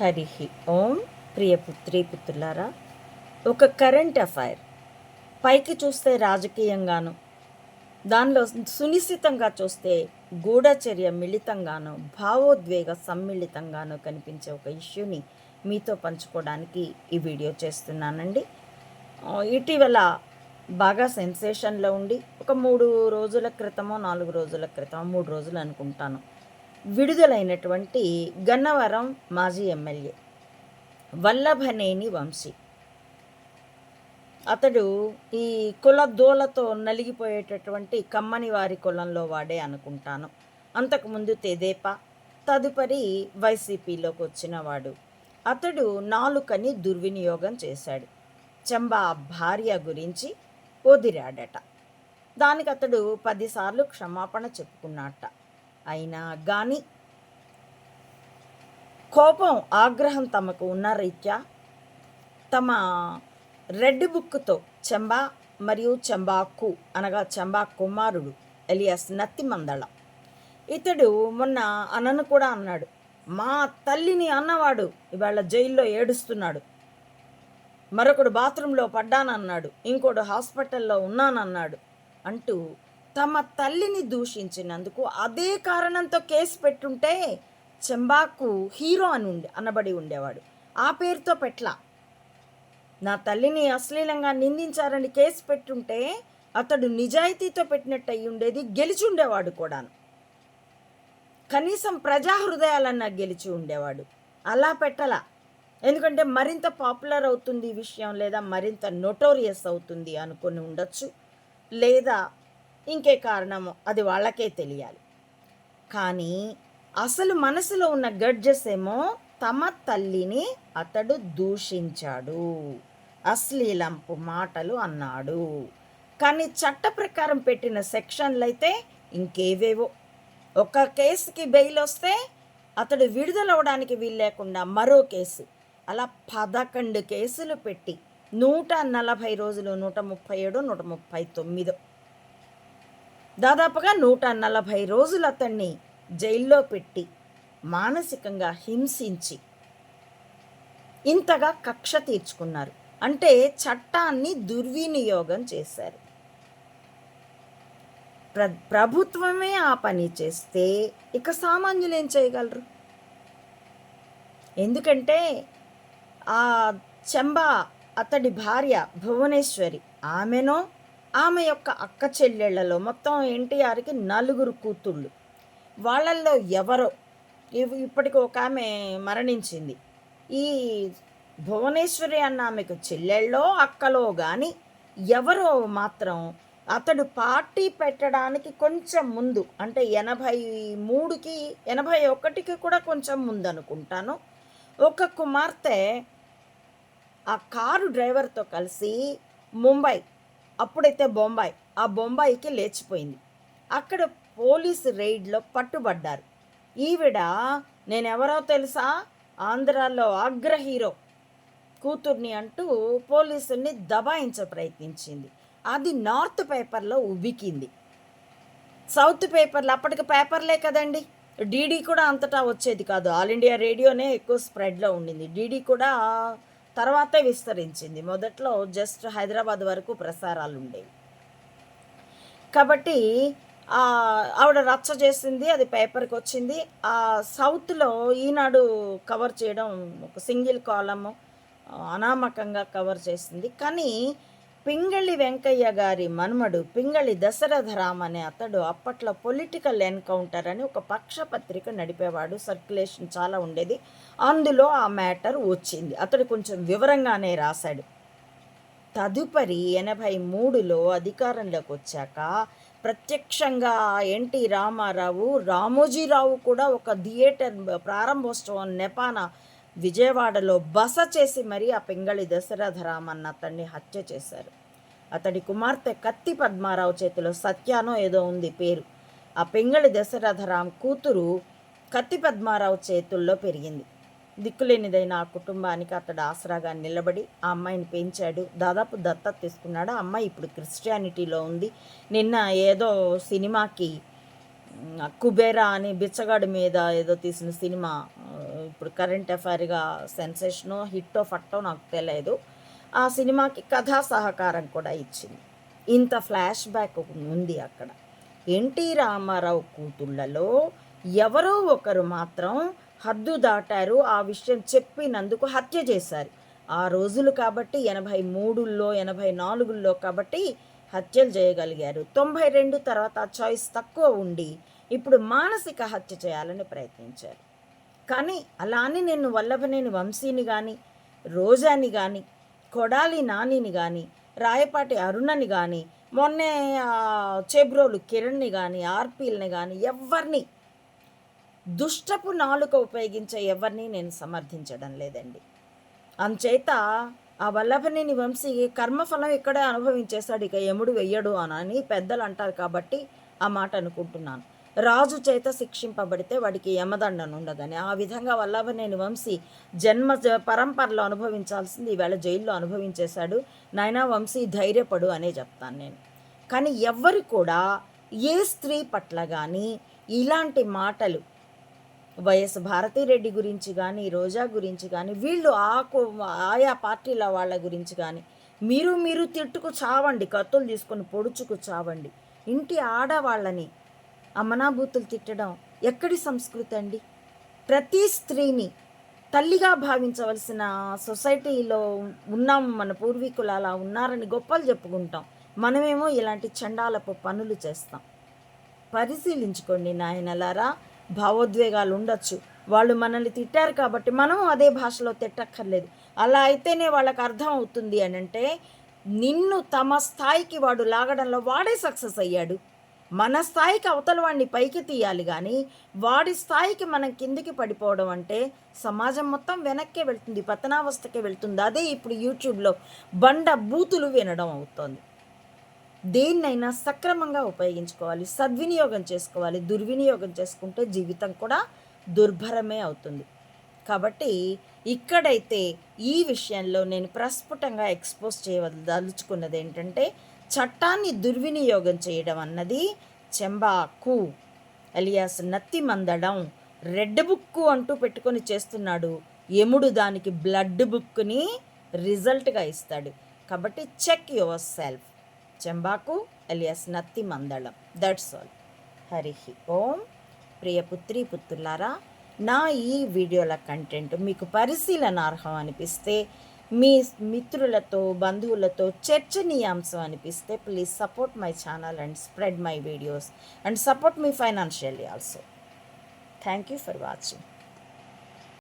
హరి ఓం ప్రియ పుత్రి పుత్రులారా ఒక కరెంట్ అఫైర్. పైకి చూస్తే రాజకీయంగాను దానిలో సునిశ్చితంగా చూస్తే గూఢచర్య మిళితంగాను భావోద్వేగ సమ్మిళితంగాను కనిపించే ఒక ఇష్యూని మీతో పంచుకోవడానికి ఈ వీడియో చేస్తున్నానండి. ఇటీవల బాగా సెన్సేషన్లో ఉండి ఒక మూడు రోజుల క్రితమో నాలుగు రోజుల క్రితమో మూడు రోజులు అనుకుంటాను. విడుదలైనటువంటి గన్నవరం మాజీ ఎమ్మెల్యే వల్లభనేని వంశీ. అతడు ఈ కుల దూలతో నలిగిపోయేటటువంటి కమ్మని వారి కులంలో వాడే అనుకుంటాను. అంతకుముందు తెదేపా తదుపరి వైసీపీలోకి వచ్చినవాడు అతడు నాలుకని దుర్వినియోగం చేశాడు. చంబా భార్య గురించి వదిరాడట దానికి అతడు పదిసార్లు క్షమాపణ చెప్పుకున్నట్ట అయినా కానీ కోపం ఆగ్రహం తమకు ఉన్న రీత్యా తమ రెడ్ బుక్తో చెంబా మరియు చెంబాకు అనగా చెంబా కుమారుడు ఎలియాస్ నత్తిమందళ. ఇతడు మొన్న అన్నను కూడా అన్నాడు మా తల్లిని అన్నవాడు ఇవాళ జైల్లో ఏడుస్తున్నాడు. మరొకడు బాత్రూంలో పడ్డానన్నాడు ఇంకోడు హాస్పిటల్లో ఉన్నానన్నాడు అంటూ తమ తల్లిని దూషించినందుకు అదే కారణంతో కేసు పెట్టుంటే చెంబాకు హీరో అని ఉండే అనబడి ఉండేవాడు. ఆ పేరుతో పెట్లా. నా తల్లిని అశ్లీలంగా నిందించారని కేసు పెట్టుంటే అతడు నిజాయితీతో పెట్టినట్టు అయి ఉండేది గెలిచి ఉండేవాడు కూడాను. కనీసం ప్రజా హృదయాలన్నా గెలిచి ఉండేవాడు. అలా పెట్టలా. ఎందుకంటే మరింత పాపులర్ అవుతుంది ఈ విషయం లేదా మరింత నోటోరియస్ అవుతుంది అనుకొని ఉండొచ్చు. లేదా ఇంకే కారణమో అది వాళ్ళకే తెలియాలి. కానీ అసలు మనసులో ఉన్న గడ్జెస్ ఏమో తమ తల్లిని అతడు దూషించాడు. అశ్లీలంపు మాటలు అన్నాడు. కానీ చట్ట ప్రకారం పెట్టిన సెక్షన్లు అయితే ఇంకేవేవో. ఒక కేసుకి బెయిల్ వస్తే అతడు విడుదలవడానికి వీలు లేకుండా మరో కేసు. అలా పదకొండు కేసులు పెట్టి నూట నలభై రోజులు నూట ముప్పై ఏడు నూట ముప్పై తొమ్మిదో దాదాపుగా నూట నలభై రోజులు అతన్ని జైల్లో పెట్టి మానసికంగా హింసించి ఇంతగా కక్ష తీర్చుకున్నారు. అంటే చట్టాన్ని దుర్వినియోగం చేశారు. ప్ర ప్రభుత్వమే ఆ పని చేస్తే ఇక సామాన్యులు ఏం చేయగలరు? ఎందుకంటే ఆ చెంబా అతడి భార్య భువనేశ్వరి ఆమెనో ఆమె యొక్క అక్క చెల్లెళ్ళలో మొత్తం ఎన్టీఆర్కి నలుగురు కూతుళ్ళు. వాళ్ళల్లో ఎవరో ఇప్పటికి ఒక ఆమె మరణించింది. ఈ భువనేశ్వరి అన్న ఆమెకు చెల్లెళ్ళో అక్కలో కానీ ఎవరో మాత్రం అతడు పార్టీ పెట్టడానికి కొంచెం ముందు అంటే ఎనభై మూడుకి ఎనభై ఒకటికి కూడా కొంచెం ముందు అనుకుంటాను ఒక కుమార్తె ఆ కారు డ్రైవర్తో కలిసి ముంబై అప్పుడైతే బొంబాయి ఆ బొంబాయికి లేచిపోయింది. అక్కడ పోలీస్ రైడ్లో పట్టుబడ్డారు. ఈవిడ నేనెవరో తెలుసా? ఆంధ్రాలో అగ్ర హీరో కూతుర్ని అంటూ పోలీసుల్ని దబాయించ ప్రయత్నించింది. అది నార్త్ పేపర్లో ఉబికింది. సౌత్ పేపర్లు అప్పటికి పేపర్లే కదండి. డీడీ కూడా అంతటా వచ్చేది కాదు. ఆల్ ఇండియా రేడియోనే ఎక్కువ స్ప్రెడ్లో ఉండింది. డీడీ కూడా తర్వాతే విస్తరించింది. మొదట్లో జస్ట్ హైదరాబాద్ వరకు ప్రసారాలు ఉండేవి కాబట్టి ఆవిడ రచ్చ చేసింది అది పేపర్కి వచ్చింది ఆ సౌత్లో ఈనాడు కవర్ చేయడం ఒక సింగిల్ కాలము అనామకంగా కవర్ చేసింది. కానీ పింగళి వెంకయ్య గారి మనుమడు పింగళి దశరథరామ్ అనే అతడు అప్పట్లో పొలిటికల్ ఎన్కౌంటర్ అని ఒక పక్షపత్రిక నడిపేవాడు. సర్క్యులేషన్ చాలా ఉండేది. అందులో ఆ మ్యాటర్ వచ్చింది. అతడు కొంచెం వివరంగానే రాశాడు. తదుపరి ఎనభై మూడులో అధికారంలోకి వచ్చాక ప్రత్యక్షంగా ఎన్టీ రామారావు రామోజీరావు కూడా ఒక థియేటర్ ప్రారంభోత్సవం నెపాన విజయవాడలో బస చేసి మరీ ఆ పింగళి దశరథరామన్న అతన్ని హత్య చేశారు. అతడి కుమార్తె కత్తి పద్మారావు చేతిలో సత్యానో ఏదో ఉంది పేరు. ఆ పెంగళి దశరథరాం కూతురు కత్తి పద్మారావు చేతుల్లో పెరిగింది. దిక్కులేనిదైన ఆ కుటుంబానికి అతడు ఆసరాగా నిలబడి ఆ అమ్మాయిని పెంచాడు. దాదాపు దత్తత తీసుకున్నాడు. ఆ అమ్మాయి ఇప్పుడు క్రిస్టియానిటీలో ఉంది. నిన్న ఏదో సినిమాకి కుబేరా అని బిచ్చగాడి మీద ఏదో తీసిన సినిమా. ఇప్పుడు కరెంట్ అఫైర్గా సెన్సేషనో హిట్టో ఫట్టో నాకు తెలియదు. ఆ సినిమాకి కథా సహకారం కూడా ఇచ్చింది. ఇంత ఫ్లాష్ బ్యాక్ ఉంది అక్కడ. ఎన్టీ రామారావు కూతుళ్ళలో ఎవరో ఒకరు మాత్రం హద్దు దాటారు ఆ విషయం చెప్పినందుకు హత్య చేశారు. ఆ రోజులు కాబట్టి ఎనభై మూడుల్లో ఎనభై నాలుగుల్లో కాబట్టి హత్యలు చేయగలిగారు. తొంభై రెండు తర్వాత ఆ చాయిస్ తక్కువ ఉండి ఇప్పుడు మానసిక హత్య చేయాలని ప్రయత్నించారు. కానీ అలా అని నేను వల్లభనేని వంశీని కానీ రోజాని కానీ కొడాలి నానిని కానీ రాయపాటి అరుణని కానీ మొన్నే చెబ్రోలు చేబ్రోలు కిరణ్ని కానీ ఆర్పీల్ని కానీ ఎవరిని దుష్టపు నాలుక ఉపయోగించే ఎవరిని నేను సమర్థించడం లేదండి. అంచేత ఆ వల్లభనేని వంశీ కర్మఫలం ఇక్కడే అనుభవించేశాడు ఇక యముడు వెయ్యడు అని పెద్దలు అంటారు కాబట్టి ఆ మాట అనుకుంటున్నాను. రాజు చేత శిక్షింపబడితే వాడికి యమదండన ఉండదని. ఆ విధంగా వల్లభనేని వంశీ జన్మ జ- పరంపరలో అనుభవించాల్సింది ఈవేళ జైల్లో అనుభవించేశాడు. నాయనా వంశీ ధైర్యపడు అనే చెప్తాను నేను. కానీ ఎవ్వరు కూడా ఏ స్త్రీ పట్ల కానీ ఇలాంటి మాటలు వైఎస్ భారతిరెడ్డి గురించి కానీ రోజా గురించి కానీ వీళ్ళు ఆ ఆయా పార్టీల వాళ్ళ గురించి కానీ మీరు మీరు తిట్టుకు చావండి కత్తులు తీసుకొని పొడుచుకు చావండి. ఇంటి ఆడవాళ్ళని అమనాభూతులు తిట్టడం ఎక్కడి సంస్కృతి అండి? ప్రతి స్త్రీని తల్లిగా భావించవలసిన సొసైటీలో ఉన్నాం మన పూర్వీకులు అలా ఉన్నారని గొప్పలు చెప్పుకుంటాం. మనమేమో ఇలాంటి చండాలపు పనులు చేస్తాం. పరిశీలించుకోండి నాయనలారా భావోద్వేగాలు ఉండొచ్చు. వాళ్ళు మనల్ని తిట్టారు కాబట్టి మనం అదే భాషలో తిట్టక్కర్లేదు. అలా అయితేనే వాళ్ళకి అర్థం అవుతుంది అని అంటే నిన్ను తమ స్థాయికి వాడు లాగడంలో వాడే సక్సెస్ అయ్యాడు. మన స్థాయికి అవతల వాడిని పైకి తీయాలి కానీ వాడి స్థాయికి మనం కిందికి పడిపోవడం అంటే సమాజం మొత్తం వెనక్కే వెళ్తుంది పతనావస్థకే వెళ్తుంది. అదే ఇప్పుడు యూట్యూబ్లో బండ బూతులు వినడం అవుతోంది. దేన్నైనా సక్రమంగా ఉపయోగించుకోవాలి సద్వినియోగం చేసుకోవాలి దుర్వినియోగం చేసుకుంటే జీవితం కూడా దుర్భరమే అవుతుంది. కాబట్టి ఇక్కడైతే ఈ విషయంలో నేను ప్రస్ఫుటంగా ఎక్స్పోజ్ చేయదలుచుకున్నది ఏంటంటే చట్టాన్ని దుర్వినియోగం చేయడం అన్నది చెంబాకు అలియాస్ నత్తి మందడం. రెడ్ బుక్ అంటూ పెట్టుకొని చేస్తున్నాడు. ఎముడు దానికి బ్లడ్ బుక్ని రిజల్ట్గా ఇస్తాడు. కాబట్టి చెక్ యువర్ సెల్ఫ్. చెంబాకు ఎలియాస్ నత్తి మందళం దట్స్ ఆల్ హరి ఓం. ప్రియ పుత్రి పుత్రులారా నా ఈ వీడియోల కంటెంట్ మీకు పరిశీలనార్హం అనిపిస్తే మీ మిత్రులతో బంధువులతో చర్చనీయాంశం అనిపిస్తే please support my channel and spread my videos and support me financially also thank you for watching